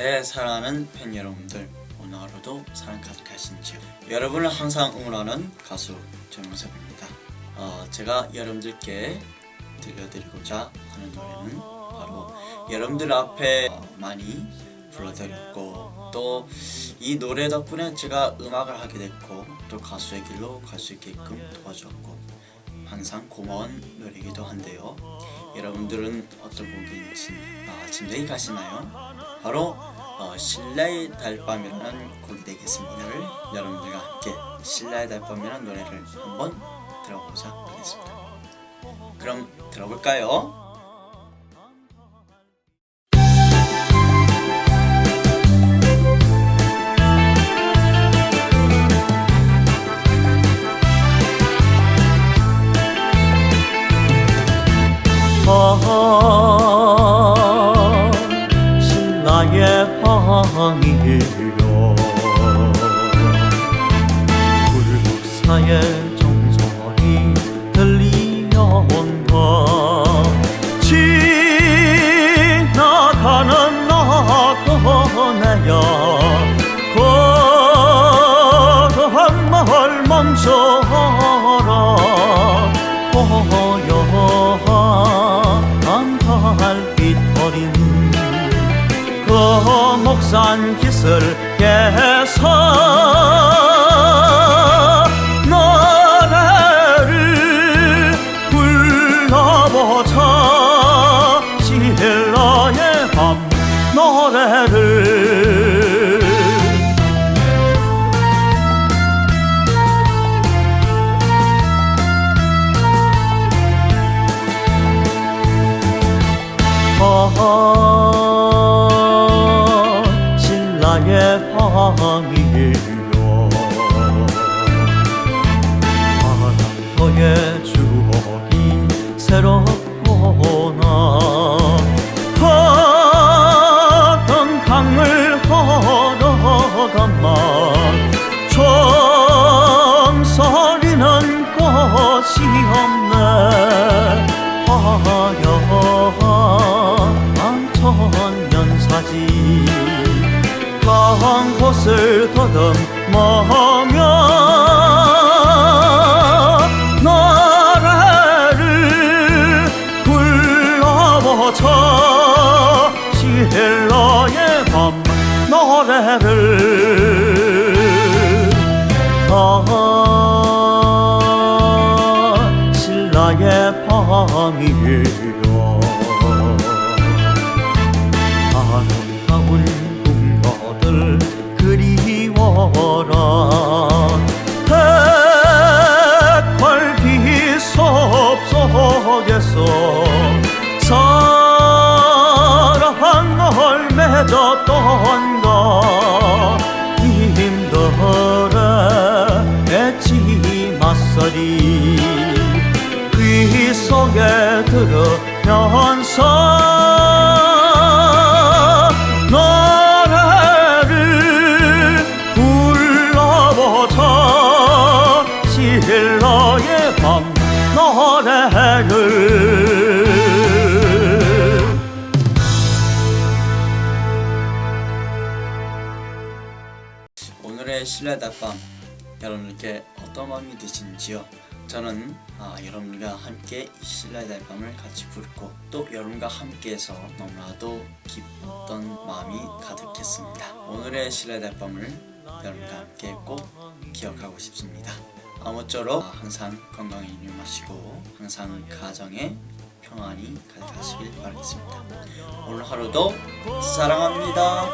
네, 사랑하는 팬 여러분들, 오늘 하루도 사랑 가득하신지요? 여러분을 항상 응원하는 가수 정영섭입니다. 어, 제가 여러분들께 들려드리고자 하는 노래는 바로 여러분들 앞에 어, 많이 불러드렸고 또 이 노래 덕분에 제가 음악을 하게 됐고 또 가수의 길로 갈 수 있게끔 도와주었고 항상 고마운 노래이기도 한데요. 여러분들은 어떤 곡인지 아, 짐작이 가시나요? 바로 어, 신라의 달밤이라는 곡이 되겠습니다. 여러분들과 함께 신라의 달밤이라는 노래를 한번 들어보자 하겠습니다. 그럼 들어볼까요? 아, 방이요. 불국사의 정소리 들리어온다. 지나가는 나그네야 거한 마을 멈춰라 그 목산 기슭에서 노래를 불러보자. 신라의 밤 노래를. 아, 밤이요 바람터의 추억이 새롭구나 가던 강을 걸어가마 정서리는 꽃이 없네 화려한 천년사지 강 곳을 더듬으며 나라를 불러보자. 신라의 밤 노래를 아 신라의 밤이요 그리워라. 백활비 섭속에서 사랑을 맺었던 가. 힘들어 애지 맞서리. 귀 속에 들으면 신라의 밤 노래를 오늘의 신라 달밤 여러분께 어떤 마음이 드신지요? 저는 아, 여러분과 함께 이 신라 달밤을 같이 부르고 또 여러분과 함께해서 너무나도 기뻤던 마음이 가득했습니다. 오늘의 신라 달밤을 여러분과 함께 꼭 기억하고 싶습니다. 아무쪼록 항상 건강에 유념하시고 항상 가정에 평안이 가득하시길 바라겠습니다. 오늘 하루도 사랑합니다.